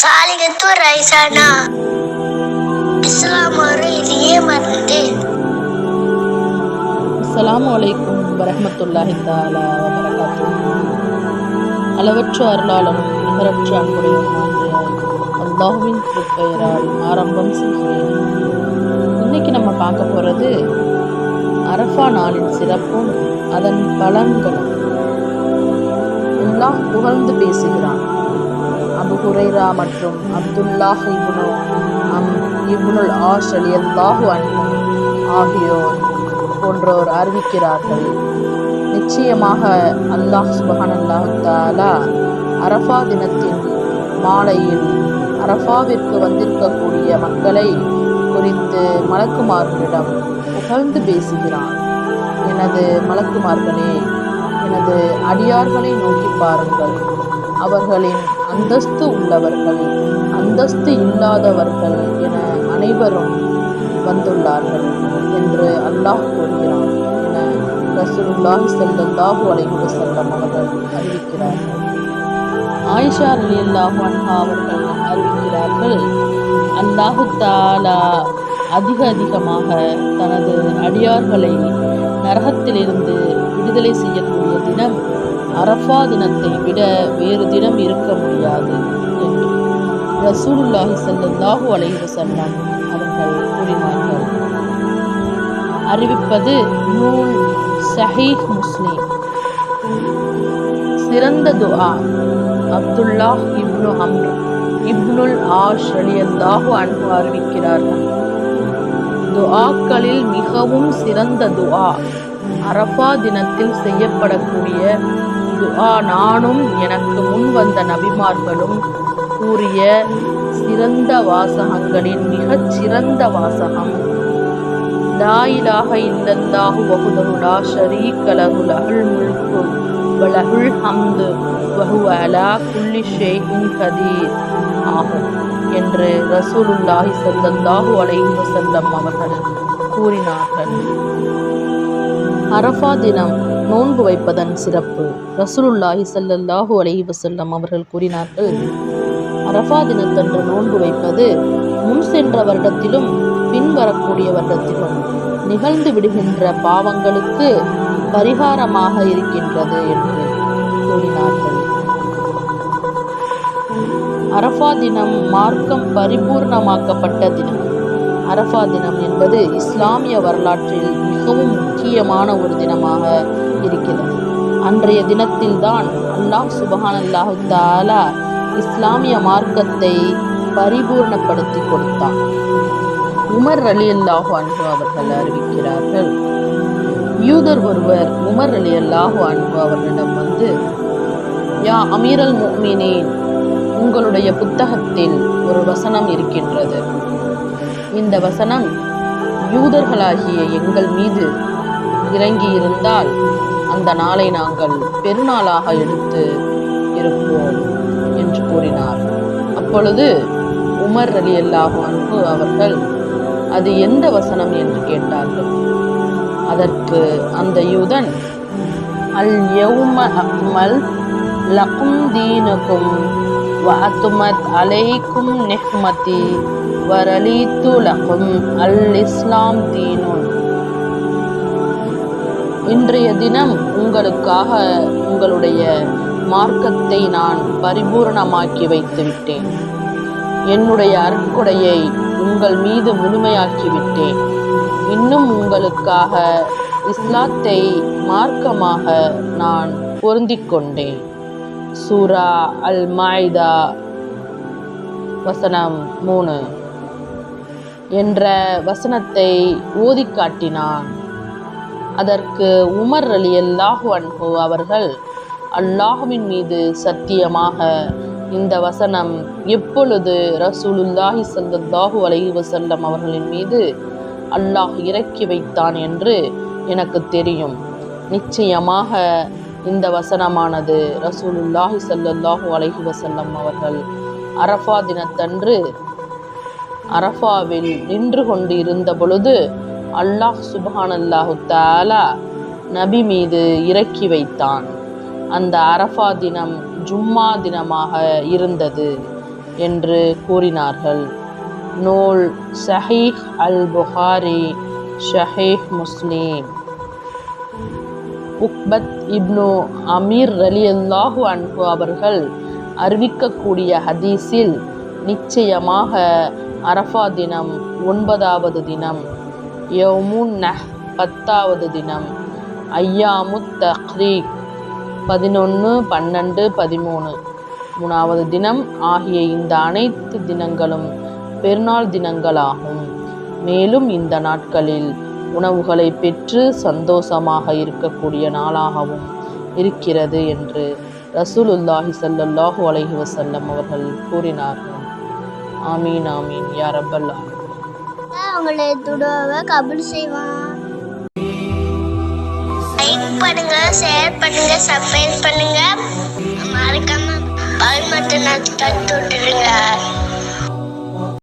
சாலிகத்து ரைசானா இஸ்லாம் ஒரு இதையே மறந்தேன் அஸ்லாம் அலைக்கும் வரமத்துல்லாஹி தாலா வரகாத்து அளவற்ற அருளாளனும் நிகரற்ற அன்புடையவனாகிய அல்லாஹுவின் திருப்பெயரால் ஆரம்பம் செய்கிறேன் இன்னைக்கு நம்ம பார்க்க போகிறது அரஃபா நாளின் சிறப்பும் அதன் பலன்களும் எல்லாம் புகழ்ந்து பேசுகிறான் ஹுரைரா மற்றும் அப்துல்லாஹ் இப்னு அம் இப்னுல் ஆஷ் அலி அல்லாஹு அன்பு ஆகியோர் போன்றோர் அறிவிக்கிறார்கள். நிச்சயமாக அல்லாஹ் சுபஹான் அல்லாஹாலா அரஃபா தினத்தின் மாலையில் அரஃபாவிற்கு வந்திருக்கக்கூடிய மக்களை குறித்து மலக்குமார்களிடம் புகழ்ந்து பேசுகிறான். எனது மலக்குமார்களே எனது அடியார்களை நோக்கி பாருங்கள். அவர்களின் அந்தஸ்து உள்ளவர்கள் அந்தஸ்து இல்லாதவர்கள் என அனைவரும் வந்துள்ளார்கள் என்று அல்லாஹ் கூறுகிறான் என ரசூலுல்லாஹி ஸல்லல்லாஹு அலைஹி வஸல்லம் அவர்கள் அறிவிக்கிறார்கள். ஆயிஷா ரலியல்லாஹு அன்ஹா அவர்கள் அறிவிக்கிறார்கள் அல்லாஹு தாலா அதிக அதிகமாக தனது அடியார்களை நரகத்திலிருந்து விடுதலை செய்யக்கூடிய தினம் அரஃபா தினத்தை விட வேறு தினம் இருக்க முடியாது என்று ரசூலுல்லாஹி ஸல்லல்லாஹு அலைஹி வஸல்லம் அவர்கள் கூறினார்கள். அறிவிப்பது நூல் சஹீஹ் முஸ்லிம். சிறந்த துஆ அப்துல்லாஹ் இப்னு அம்ரு. இப்னுல் ஆஷ் ரலியல்லாஹு அன்பு அறிவிக்கிறார்கள். துஆக்களில் மிகவும் சிறந்த துஆ அரஃபா தினத்தில் செய்யப்படக்கூடிய துஆ நானும் எனக்கு முன் வந்த நபிமார்களும் கூறிய சிறந்த வாசகங்களின் மிகச் சிறந்த வாசகம். தாயிலாக இலாஹ இல்லல்லாஹு வஹ்தஹு லா ஷரீக லஹு முல்கு வலஹுல் ஹம்து வஹுவ அலா குல்லி கதீர் ஆகும் என்று ரசூலுல்லாஹி ஸல்லல்லாஹு அலைஹி வஸல்லம் அவர்கள் கூறினார்கள். அரஃபா தினம் நோன்பு வைப்பதன் சிறப்பு. ரசூலுல்லாஹி சல்லல்லாஹு அலைஹி வசல்லம் அவர்கள் கூறினார்கள் அரஃபா தினத்தன்று நோன்பு வைப்பது முன் சென்ற வருடத்திலும் பின் வரக்கூடிய வருடத்திலும் நிகழ்ந்து விடுகின்ற பாவங்களுக்கு பரிகாரமாக இருக்கின்றது என்று கூறினார்கள். அரஃபா தினம் மார்க்கம் பரிபூர்ணமாக்கப்பட்ட தினம். அரஃபா தினம் என்பது இஸ்லாமிய வரலாற்றில் மிகவும் முக்கியமான ஒரு தினமாக இருக்கிறது. அன்றைய தினத்தில்தான் அல்லாஹ் சுபஹானல்லாஹு தாலா இஸ்லாமிய மார்க்கத்தை பரிபூர்ணப்படுத்தி கொடுத்தான். உமர் அலி அல்லாஹு அன்பு அவர்கள் அறிவிக்கிறார்கள். யூதர் ஒருவர் உமர் அலி அல்லாஹு அன்பு அவர்களிடம் வந்து யா அமீரல் முஃமினீன் உங்களுடைய புத்தகத்தில் ஒரு வசனம் இருக்கின்றது. இந்த வசனம் யூதர்களாகிய எங்கள் மீது இறங்கி இருந்தால் அந்த நாளை நாங்கள் பெருநாளாக எடுத்து இருப்போம் என்று கூறினார். அப்பொழுது உமர் அலி அல்லாஹு அன்பு அவர்கள் அது எந்த வசனம் என்று கேட்டார்கள்? அதற்கு அந்த யூதன் அல் யௌம அக்மல் லகும் தீனகும் وأتمت عليكم نعمتي ورليت لكم அல் دين இன்றைய தினம் உங்களுக்காக உங்களுடைய மார்க்கத்தை நான் பரிபூரணமாக்கி வைத்துவிட்டேன் என்னுடைய அருட்கொடையை உங்கள் மீது முழுமையாக்கிவிட்டேன் இன்னும் உங்களுக்காக இஸ்லாத்தை மார்க்கமாக நான் பொருந்திக் கொண்டேன். சூரா அல் மாய்தா வசனம் மூணு. என்ற வசனத்தை ஓதி காட்டினான். அதற்கு உமர் அலி அல்லாஹு அன்ஹோ அவர்கள் அல்லாஹுவின் மீது சத்தியமாக இந்த வசனம் எப்பொழுது ரசூலுல்லாஹி சல்லாஹு அலைவு வஸல்லம் அவர்களின் மீது அல்லாஹ் இறக்கி வைத்தான் என்று எனக்கு தெரியும். நிச்சயமாக இந்த வசனமானது ரசூலுல்லாஹி ஸல்லல்லாஹு அலஹி வசல்லம் அவர்கள் அரஃபா தினத்தன்று அரஃபாவில் நின்று கொண்டு இருந்த பொழுது அல்லாஹ் சுபஹானல்லாஹு தாலா நபி மீது இறக்கி வைத்தான். அந்த அரஃபா தினம் ஜும்மா தினமாக இருந்தது என்று கூறினார்கள். நூல் ஷஹீஹ் அல் புகாரி ஷஹீஹ் முஸ்லீம். உக்பத் இப்னு அமீர் ரலியல்லாஹு அன்பு அவர்கள் அறிவிக்கக்கூடிய ஹதீஸில் நிச்சயமாக அரஃபா தினம் ஒன்பதாவது தினம் யவுமுன் நஹ் பத்தாவது தினம் ஐயாமுத் தஹ்ரீக் பதினொன்று பன்னெண்டு பதிமூணு. மூணாவது தினம் ஆகிய இந்த அனைத்து தினங்களும் பெருநாள் தினங்களாகும். மேலும் இந்த நாட்களில் உணவுகளை பெற்று சந்தோஷமாக இருக்கக்கூடிய நாளாகவும் இருக்கிறது என்று ரசூலுல்லாஹி ஸல்லல்லாஹு அலஹி வசல்லம் அவர்கள் கூறினார்கள். ஆமீன் ஆமீன். யார் அப்பல்லா அவங்களை துடுவை கபூல் செய்வான் லைக் பண்ணுங்க ஷேர் பண்ணுங்க சப்ஸ்கிரைப் பண்ணுங்க. மறக்காம பால் மட்டும் நான் தட்டு விட்டுருங்க